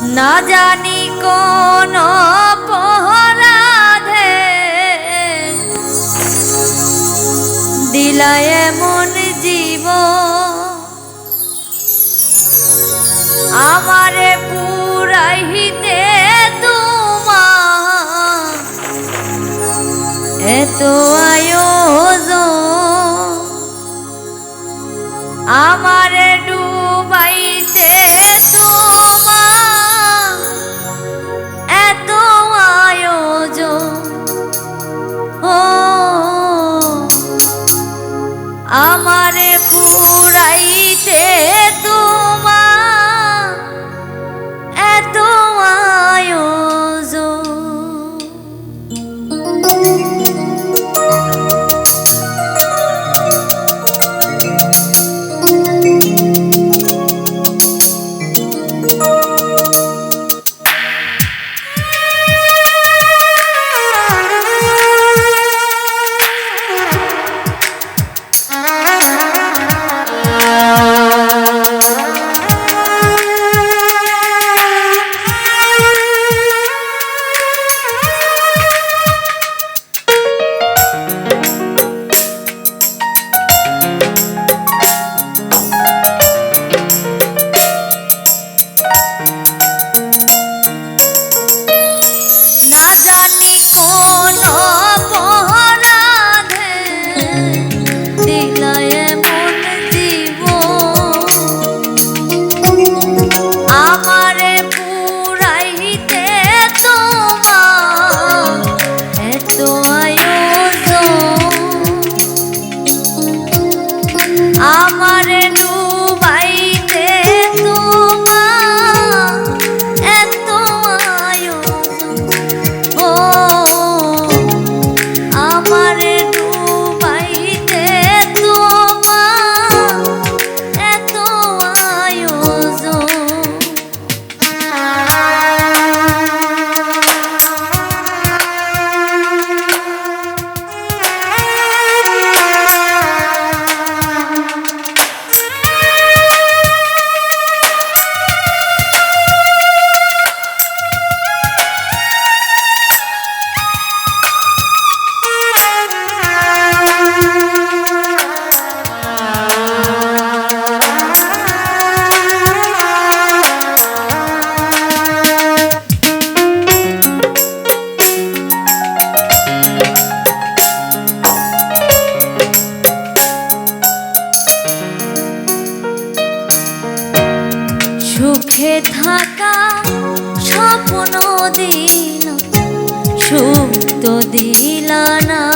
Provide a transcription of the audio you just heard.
না জানি কোন অপরাধে। দিলায় এমন জীব। আমারে পুরাইতে তোমার এত আমারে আমারে ডুবাইতে সুখে থাকা স্বপ্ন দিল সুপ্ত তো দিলা না।